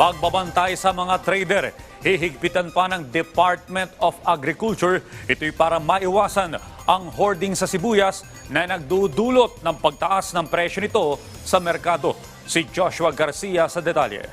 Pagbabantay sa mga trader, hihigpitan pa ng Department of Agriculture. Ito'y para maiwasan ang hoarding sa sibuyas na nagdudulot ng pagtaas ng presyo nito sa merkado. Si Joshua Garcia sa detalye.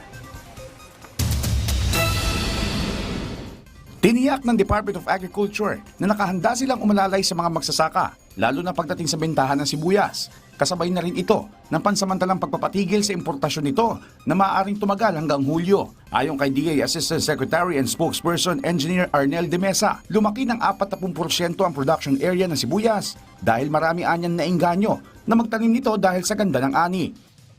Tiniyak ng Department of Agriculture na nakahanda silang umalalay sa mga magsasaka, lalo na pagdating sa bentahan ng sibuyas. Kasabay na rin ito ng pansamantalang pagpapatigil sa importasyon nito na maaaring tumagal hanggang Hulyo. Ayon kay DA Assistant Secretary and Spokesperson Engineer Arnel de Mesa, lumaki ng 40% ang production area ng sibuyas dahil marami anyan na inganyo na magtanim nito dahil sa ganda ng ani.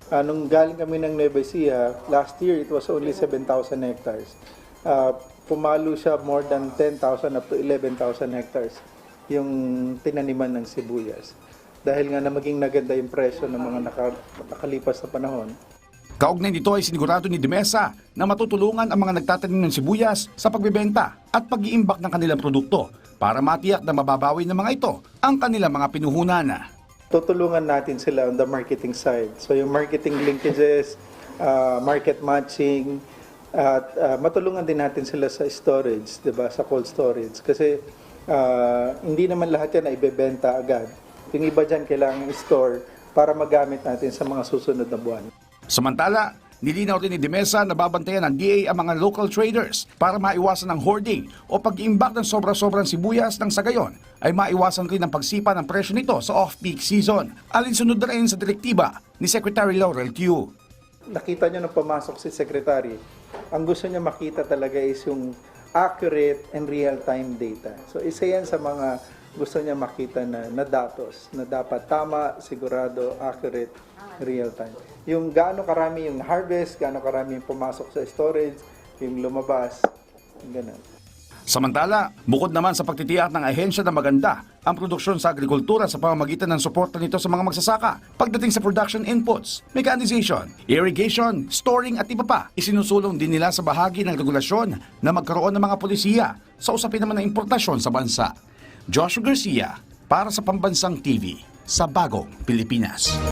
Ah, nung galing kami ng Nueva Ecija, last year it was only 7,000 hectares. Ah, pumalo siya more than 10,000 up to 11,000 hectares yung tinaniman ng sibuyas. Dahil nga na maging naganda yung presyo ng mga naka- nakalipas na panahon, Kaugnay nito ay sinigurado ni Demesa na matutulungan ang mga nagtatanim ng sibuyas sa pagbebenta at pag-iimbak ng kanilang produkto para matiyak na mababawi ng mga ito ang kanilang mga pinuhunan. tutulungan natin sila on the marketing side. So yung marketing linkages, ah, market matching, at ah, matulungan din natin sila sa storage, 'di ba, sa cold storage kasi ah, hindi naman lahat 'yan ay ibebenta agad. Yung iba diyan kailangan store para magamit natin sa mga susunod na buwan. Samantala, nilinaw rin ni Demesa na babantayan ng DA ang mga local traders para maiwasan ang hoarding o pag-iimbak ng sobra-sobrang sibuyas ng sa gayon ay maiwasan rin ang pagsipa ng presyo nito sa off-peak season. Alinsunod na rin sa direktiba ni Secretary Laurel Tew. nakita niyo nung pumasok si secretary, ang gusto niya makita talaga is yung accurate and real-time data. So isa yan sa mga gusto niya makita na, na datos, na dapat tama, sigurado, accurate, real-time. Yung gaano karami yung harvest, gaano karami yung pumasok sa storage, yung lumabas, ganun. Samantala, bukod naman sa pagtitiyak ng ahensya na maganda ang produksyon sa agrikultura sa pamamagitan ng suporta nito sa mga magsasaka pagdating sa production inputs, mechanization, irrigation, storing at iba pa, isinusulong din nila sa bahagi ng regulasyon na magkaroon ng mga polisiya sa usapin naman ng importasyon sa bansa. Joshua Garcia para sa Pambansang TV sa Bagong Pilipinas.